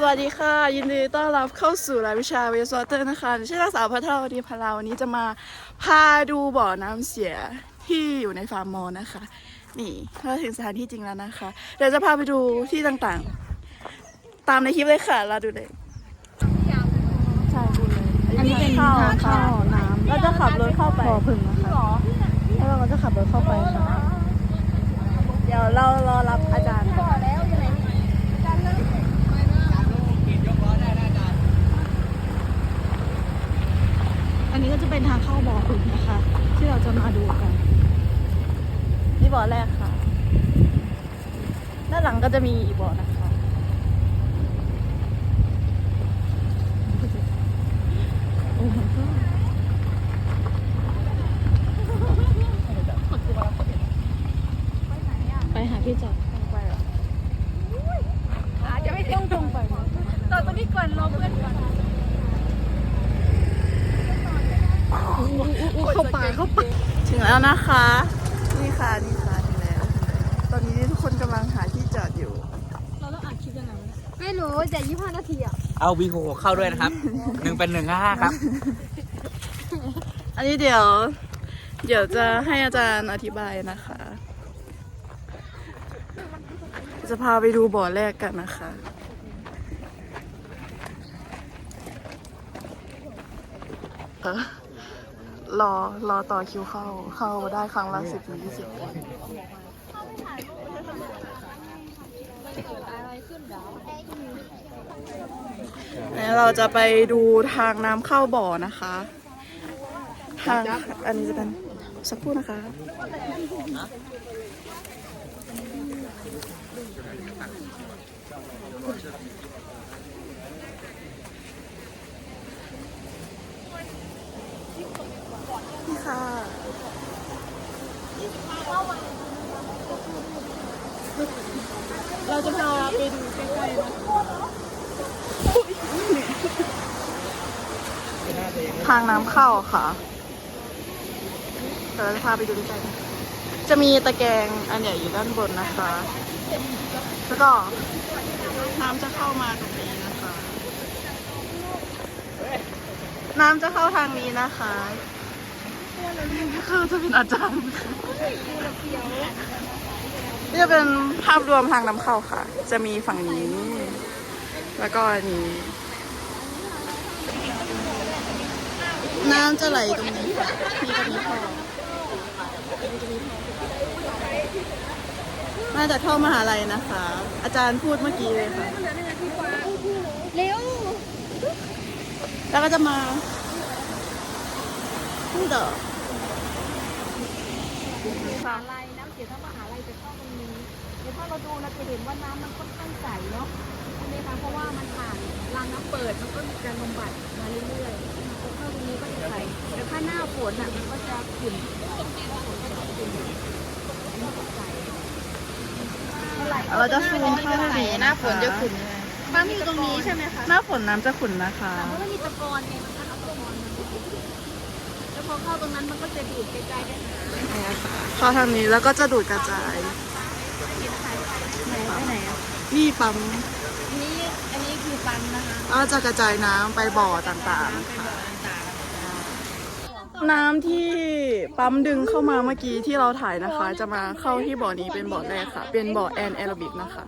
สวัสดีค่ะ ยินดีต้อนรับเข้าสู่รายวิชาเวสวอเตอร์นะคะชื่อนางสาวพัทรวดีพลาวันนี้จะมาพาดูบ่อน้ำเสียที่อยู่ในฟาร์มมอลนะคะ นี่ถ้าถึงสถานที่จริงแล้วนะคะ เดี๋ยวจะพาไปดูที่ต่างๆ ตามในคลิปเลยค่ะ เราดูเลยใช่ดูเลยอันนี้เป็นข้าวทางเข้าค่ะน้ำเราจะขับรถเข้าไปบ่อผึ่งนะคะแล้วเราก็จะขับรถเข้าไปค่ะ เดี๋ยวเรารอรับอาจารย์ก่อน อั นี้ก็จะเป็นทางเข้าบ่อผึ่งนะคะ ที่เราจะมาดูกัน นี่บ่อแรกค่ะ ด้านหลังก็จะมีอีกบ่อนะคะ โอ้ my god ไปหาที่จอด ไปเหรอ จะไม่ต้องตรงไปจอดตรงนี้ก่อนรอเพื่อนก่อนเข้าป่าเข้าป่า ถึงแล้วนะคะ นี่ค่ะ นี่ค่ะ ถึงแล้วถึงแล้ว ตอนนี้ทุกคนกำลังหาที่จอดอยู่ เราต้องอ่านคลิปยังไงวะ ไม่รู้ แต่ยี่ห้านาทีอะเอาวีโหเข้าด้วยนะครับหนึ่งเป็นหนึ่งห้าครับ อันนี้เดี๋ยว เดี๋ยวจะให้อาจารย์อธิบายนะคะ จะพาไปดูบ่อแรกกันนะคะเออรอรอต่อคิวเข้าเข้าได้ครั้งละสิบถึงยี่สิบคน แล้วเราจะไปดูทางน้ำเข้าบ่อนะคะ ทางอันนี้จะเป็นสักครู่นะคะ นี่ค่ะเราจะพาไปดูใกล้ๆนะ ทางน้ำเข้าค่ะ เดี๋ยวเราจะพาไปดูใกล้ๆจะมีตะแกรงอันใหญ่อยู่ด้านบนนะคะ แล้วก็น้ำจะเข้ามาตรงนี้นะคะ น้ำจะเข้าทางนี้นะคะคือจะเป็นอาจารย์นี่จะเป็นภาพรวมทางน้ำเข้าค่ะ จะมีฝั่งนี้ แล้วก็อัน น้ำจะไหลตรงนี้ค่ะนี่จะมีท่อนี่จะมีท่อมาจากท่อมหาลัยนะคะ อาจารย์พูดเมื่อกี้เลยค่ะ เร็ว แล้วก็จะมานี่ต่อมหาลัยน้ำเสียทั้งมหาลัยจะเข้าตรงนี้ เดี๋ยวถ้าเราดูเราจะเห็นว่าน้ำมันค่อนข้างใสเนาะใช่ไหมคะเพราะว่ามันผ่านรางน้ำเปิดมันก็มีการบำบัดมาเรื่อยๆาตรงนี้ก็จะใสแต่ถ้าหน้าฝนอะมันก็จะขุ่นฝนก็จะขุ่นอันนี้ก็ใสเราจะซูมเข้าให้ดูหน้าฝนจะขุ่นปั๊มอยู่ตรงนี้ใช่ไหมคะหน้าฝนน้ำจะขุ่นนะคะเพราะว่ามีตะกอนไงมันก็เอาตะกอนมาแล้วพอเข้าตรงนั้นมันก็จะดูดกระจายกันหาเข้าทางนี้แล้วก็จะดูดกระจายไหนไปไหนอะนี่ปั๊มอันนี้อันนี้คือปั๊มนะคะก็จะกระจายน้ำไปบ่อต่างๆค่ะ น้ำที่ปั๊มดึงเข้ามาเมื่อกี้ที่เราถ่ายนะคะ จะมาเข้าที่บ่อนี้เป็นบ่อแรกค่ะ เป็นบ่อแอนแอโรบิกนะคะ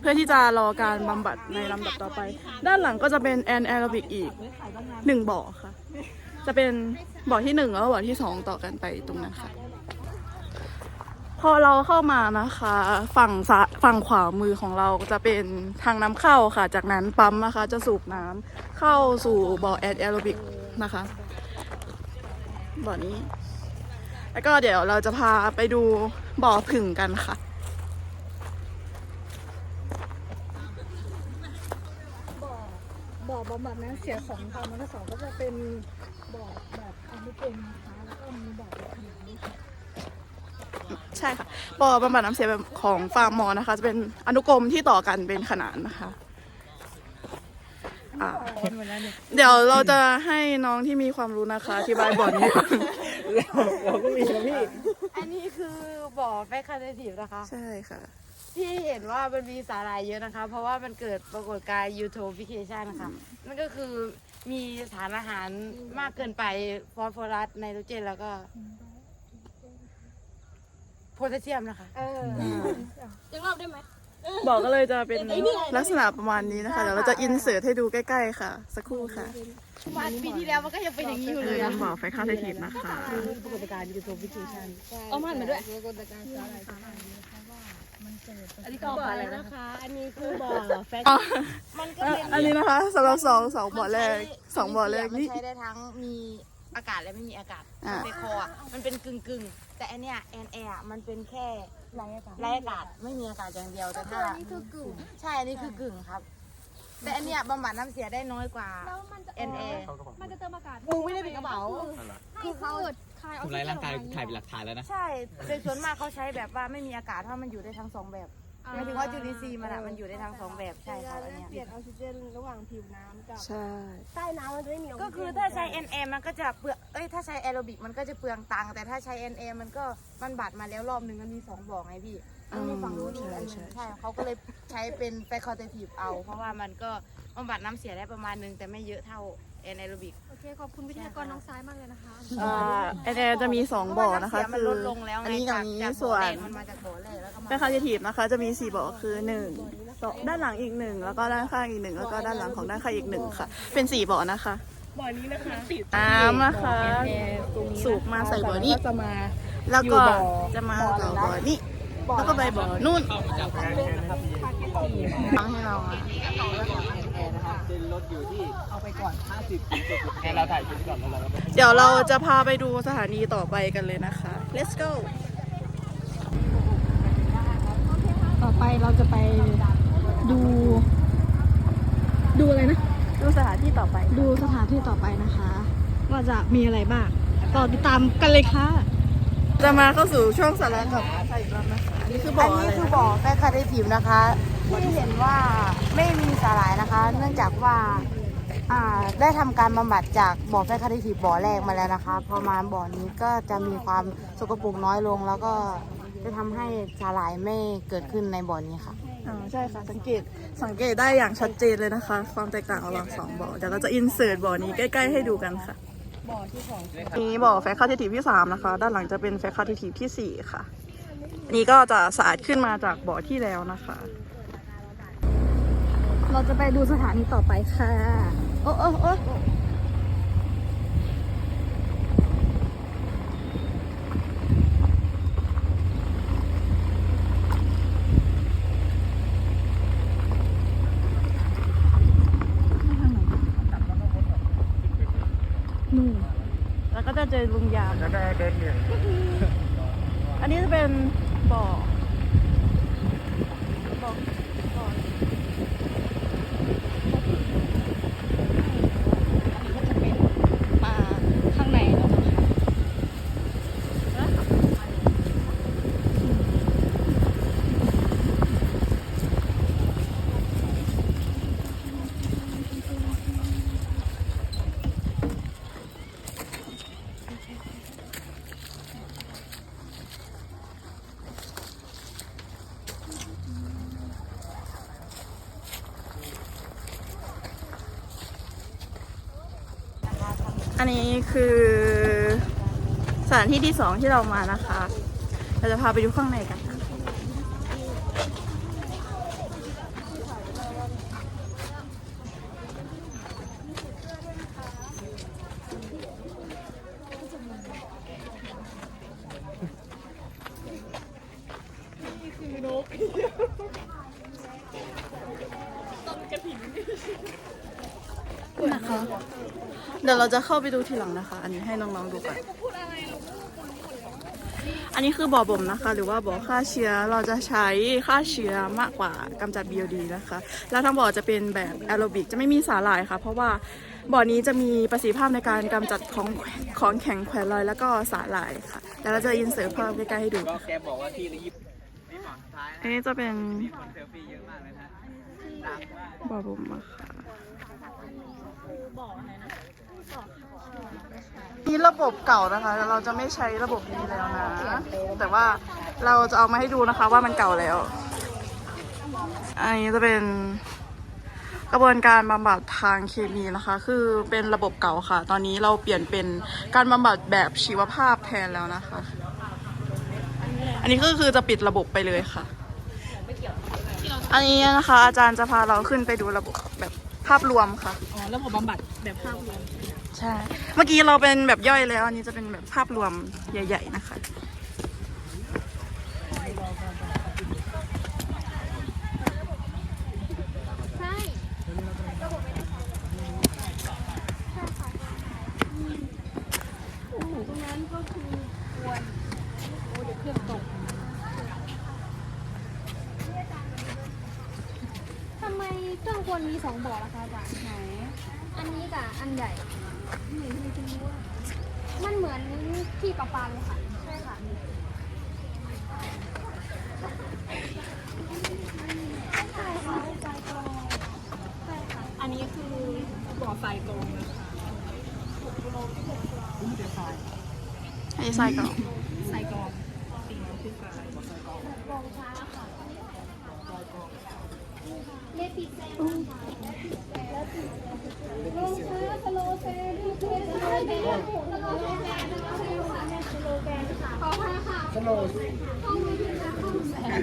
เพื่อที่จะรอการบำบัดในลำดับต่อไป ด้านหลังก็จะเป็นแอนแอโรบิกอีกหนึ่งบ่อค่ะ จะเป็นบ่อที่หนึ่งแล้วบ่อที่สองต่อกันไปตรงนั้นค่ะ พอเราเข้ามานะคะ ฝั่งซ้ายฝั่งขวามือของเราจะเป็นทางน้ำเข้าค่ะ จากนั้นปั๊มนะคะ จะสูบน้ำเข้าสู่บ่อแอนแอโรบิกนะคะ บ่อนี้ แล้วก็เดี๋ยวเราจะพาไปดูบ่อผึ่งกันค่ะ บ่อบำบัดน้ำเสียของทางมรสก็จะเป็นบ่อแบบอนุกรมนะคะแล้วก็มีบ่อแบบขนาดนี้ค่ะใช่ค่ะบ่อบำบัดน้ำเสียของฟาร์มมอนะคะ จะเป็นอนุกรมที่ต่อกันเป็นขนานนะคะ อ่าเดี๋ยวเราจะให้น้องที่มีความรู้นะคะอธิบายบ่อนี้เราก็มีนะพี่ อันนี้คือบ่อแฟคคาเนทีฟนะคะ ใช่ค่ะ ที่เห็นว่ามันมีสาหร่ายเยอะนะคะ เพราะว่ามันเกิดปรากฏการณ์ยูโทฟิเคชันนะคะ นั่นก็คือมีสารอาหารมากเกินไปฟอสฟอรัสไนโตรเจนแล้วก็โพแทสเซียมนะคะ เออ ยังรอบได้ไหม บอกก็เลยจะเป็นลักษณะประมาณนี้นะคะเดี๋ยวเราจะอินเสิร์ตให้ดูใกล้ ๆ ค่ะ สักครู่ค่ะวันปีที่แล้วมันก็ยังเป็นอย่างนี้อยู่เลเลยยอะบอกไฟค่าเททีฟนะคะปรากฏการณ์ยูโทฟิเคชันเอามันมาด้วยอันนี้ก็บ่ออะไรนะคะ อันนี้คือบ่อแฟคอ๋อมันก็เป็นอันนี้นะคะสำหรับสองสองบ่อแรกสองบ่อแรกมันนี่ใช้ได้ทั้งมี อากาศและไม่มีอากาศอ่า ในคออะมันเป็นกึ่งกึ่งๆแต่อันเนี้ยแอนแอร์มันเป็นแค่ไรอากาศไรอากาศไม่มีอากาศอย่างเดียวแต่ถ้า นี่คือกึ่งใช่อันนี้คือกึ่งครับ แต่อันเนี้ยบำบัดน้ำเสียได้น้อยกว่า แล้วมันจะ NA มันจะเติมอากาศมึงไม่ได้เป็นกระเป๋าให้เขาคายออกทำซิร้ายเจนร่างกายออกมถ่ายเป็นหลักฐานแล้วนะ ใช่โดยส่วนมากเขาใช้แบบว่าไม่มีอากาศเพราะมันอยู่ได้ทั้งสองแบบ หมายถึงว่าจุลินทรีย์มันอะมันอยู่ได้ทั้งสองแบบใช่ครับอันเนี้ยเปลี่ยนออกซิเจนระหว่างผิวน้ำกับใช่ ใต้น้ำมันจะไม่มีออกซิเจนก็คือถ้าใช้ NA มันก็จะเปลืองเอ้ยถ้าใช้แอโรบิกมันก็จะเปลืองตังค์แต่ถ้าใช้ NA มันก็มันบัดมาแล้วรอบหนึ่งมันมีสองบอกไงพี่มันมีฝั่งนู้นอีกอันหนึงใช่เขาก็เลยใช้เป็น facultative เอา เพราะว่ามันก็บำบัดน้ำเสียได้ประมาณนึงแต่ไม่เยอะเท่าแอนแอโรบิกโอ เคขอบคุณวิทยากรน้องซ้ายมากเลยนะคะอ่าแอนแอร์จะมีสองบ่อนะคะมัคือลดลงแล้วไงอันนี้กับจากอันนี้จากส่วนบ่อแรกมันมาจากบ่อแรกแล้วก็มาไฟค่าเททีฟนะคะจะมีสี่บ่อคือหนึ่งสองด้านหลังอีกหนึ่งแล้วก็ด้านข้างอีกหนึ่งแล้วก็ด้านหลังของด้านข้างอีกหนึ่งค่ะ เป็นสี่บ่อนะคะบ่อนี้นะคะน้ำนะคะสูบมาใส่บ่อนี้จะมาแล้วก็จะมาต่อบ่อนี้แล้วก็ไปบ่อนู่นฟังให้เราอะ เป็นรถอยู่ที่เอาไปก่อน50แค่เราถ่ายคลิปก่อนแล้วเราก็ไปเดี๋ยวเราจะพาไปดูสถานีต่อไปกันเลยนะคะ let's go ต่อไปเราจะไปดู ดูอะไรนะ ดูสถานที่ต่อไป ดูสถานที่ต่อไปนะคะ ว่าจะมีอะไรบ้างต่อติดตามกันเลยค่ะ จะมาเข้าสู่ช่วงสาระกับใครอีกรอบนะคะอันนี้คือบ่ออันอะไรนี้คือบ่อแฟคาเดทีฟนะคะ ที่เห็นว่าไม่มีสาหร่ายนะคะ เนื่องจากว่าอ่าได้ทำการบำบัดจากบ่อแฟคาเดทีฟบ่อแรกมาแล้วนะคะ พอมาบ่อนี้ก็จะมีความสกปรกน้อยลง แล้วก็จะทำให้สาหร่ายไม่เกิดขึ้นในบ่อนี้ค่ะอ่าใช่ค่ะสังเกตสังเกตได้อย่างชัดเจนเลยนะคะ ความแตกต่างระหว่างสองบ่อเดี๋ยวเราจะอินเสิร์ตบ่อนี้ใกล้ๆให้ดูกันค่ะบ่อที่สองนี้บ่อแฟคาเททีฟที่สามนะคะ ด้านหลังจะเป็นแฟคาเททีฟที่สี่ค่ะอันนี้ก็จะสะอาดขึ้นมาจากบ่อที่แล้วนะคะ เราจะไปดูสถานีต่อไปค่ะ โอ้โอ้โอ้นู่นแล้วก็จะเจอลุงยาม แล้วก็เดินเหนื่อยอันนี้จะเป็นบ่อบ่อบ่อ มาข้างในแล้วนะคะ อันนี้คือสถานที่ที่สองที่เรามานะคะ เราจะพาไปดูข้างในกันค่ะนะคะ เดี๋ยวเราจะเข้าไปดูทีหลังนะคะ อันนี้ให้น้องๆดูก่อนอันนี้คือบ่อบ่มนะคะ หรือว่าบ่อฆ่าเชื้อเราจะใช้ฆ่าเชื้อมากกว่ากำจัด BOD นะคะ แล้วทั้งบ่อจะเป็นแบบแอโรบิกจะไม่มีสาหร่ายค่ะ เพราะว่าบ่อนี้จะมีประสิทธิภาพในการกำจัดของของแข็งแขวนลอยแล้วก็สาหร่ายค่ะเดี๋ยวเราจะอินเสิร์ตภาพใกล้ๆให้ดูก็แกบอกว่าที่ละยิบในอันนี้จะเป็นมีคนเซลฟี่อะมากเลยนะบ่อบุมอะค่ะ นี่ระบบเก่านะคะเราจะไม่ใช้ระบบนี้แล้วนะ แต่ว่าเราจะเอามาให้ดูนะคะว่ามันเก่าแล้ว อันนี้จะเป็นกระบวนการบำบัดทางเคมีนะคะ คือเป็นระบบเก่าค่ะ ตอนนี้เราเปลี่ยนเป็นการบำบัดแบบชีวภาพแทนแล้วนะคะ อันนี้ก็คือจะปิดระบบไปเลยค่ะ อันนี้นะคะ อาจารย์จะพาเราขึ้นไปดูระบบแบบภาพรวมค่ะ อ๋อ ระบบบำบัดแบบภาพรวม ใช่ เมื่อกี้เราเป็นแบบย่อยแล้ว อันนี้จะเป็นแบบภาพรวมใหญ่ ๆ นะคะ ใช่ ทำไมเครื่องควรมีสองบ่อล่ะคะอาจารย์ไหน อันนี้กับอันใหญ่เหมือนจริงๆด้วยมันเหมือนที่ประปาเลยค่ะ ใช่ค่ะ ใช่ค่ะใจกรองใช่ค่ะ อันนี้คือบ่อทรายตรงนะคะ ให้ใส่ก่อนทรายกรองตีน้ำขึ้นทรายกรองช้าค่ะเลปิเซนค่ะลช้าสโลเซนสโลแกนสโลแกนนะคะสโลแกนค่ะขอค่ะค่ะสโลว์ห้องนี้ค่ะห้องแสน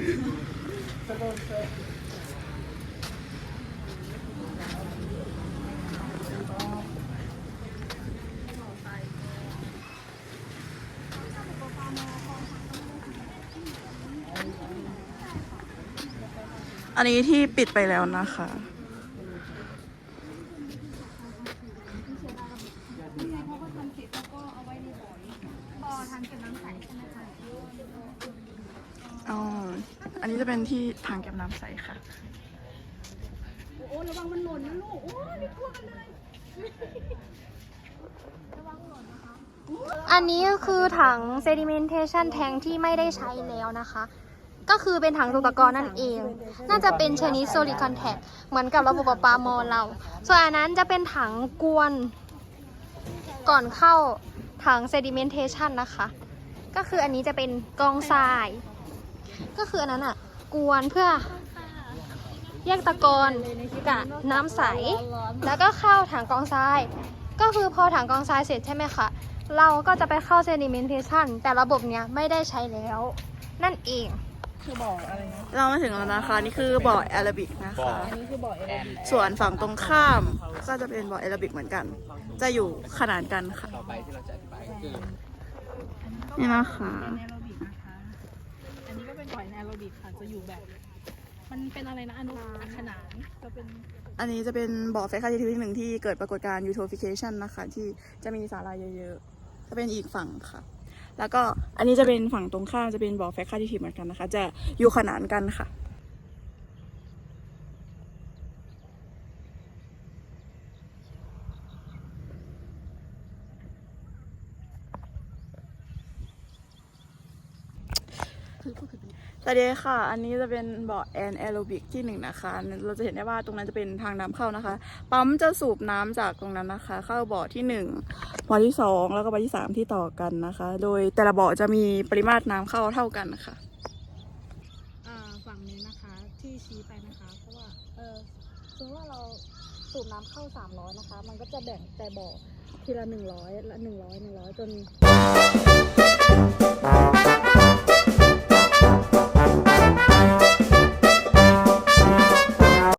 อันนี้ที่ปิดไปแล้วนะคะ อ๋อ อันนี้จะเป็นที่ทางเก็บน้ำใสค่ะ โอ้ระวังมันหล่นนะลูก โอ้นี่ทั่วกันเลยอันนี้คือถัง sedimentation tank ที่ไม่ได้ใช้แล้วนะคะ ก็คือเป็นถังรูปกรณ์นั่นเอง น่าจะเป็นชนิด solid contact เหมือนกับระบบประปามอเรา ส่วนอันนั้นจะเป็นถังกวน ก่อนเข้าถัง sedimentation นะคะ ก็คืออันนี้จะเป็นกองทราย ก็คืออันนั้นอะกวนเพื่อแยกตะกอนกับน้ำใส แล้วก็เข้าถังกองทราย ก็คือพอถังกองทรายเสร็จใช่ไหมคะ เราก็จะไปเข้า sedimentation แต่ระบบเนี้ยไม่ได้ใช้แล้ว นั่นเอง เรามาถึงแล้วนะคะนี่คือบ่อแอโรบิกนะคะ อันนี้คือบ่อแอร์ส่วนฝั่งตรงข้ามก็จะเป็นบ่อแอโรบิกเหมือนกัน จะอยู่ขนานกันค่ะต่อไปที่เราจะอธิบายก็คือนี่นะคะแอโรบิกนะคะ อันนี้ก็เป็นบ่อแอโรบิกค่ะจะอยู่แบบ มันเป็นอะไรนะอนุขนานจะเป็นอันนี้จะเป็นบ่อไฟค่าที่ที่หนึ่งที่เกิดปรากฏการณ์ eutrophication นะคะ ที่จะมีสาลายเยอะๆจะเป็นอีกฝั่งค่ะ แล้วก็อันนี้จะเป็นฝั่งตรงข้ามจะเป็นบ่อแฟคคาที่ทีเหมือนกันนะคะ จะอยู่ขนานกันค่ะ สวัสดีค่ะ อันนี้จะเป็นบ่อแอนแอโรบิกที่หนึ่งนะคะ เราจะเห็นได้ว่าตรงนั้นจะเป็นทางน้ำเข้านะคะ ปั๊มจะสูบน้ำจากตรงนั้นนะคะ เข้าบ่อที่หนึ่งบ่อที่สองแล้วก็บ่อที่สามที่ต่อกันนะคะ โดยแต่ละบ่อจะมีปริมาตรน้ำเข้าเท่ากันนะคะอ่าฝั่งนี้นะคะที่ชี้ไปนะคะเพราะว่าเออสมมติว่าเราสูบน้ำเข้า300นะคะ มันก็จะแบ่งแต่บ่อทีละ100ละ100 100จน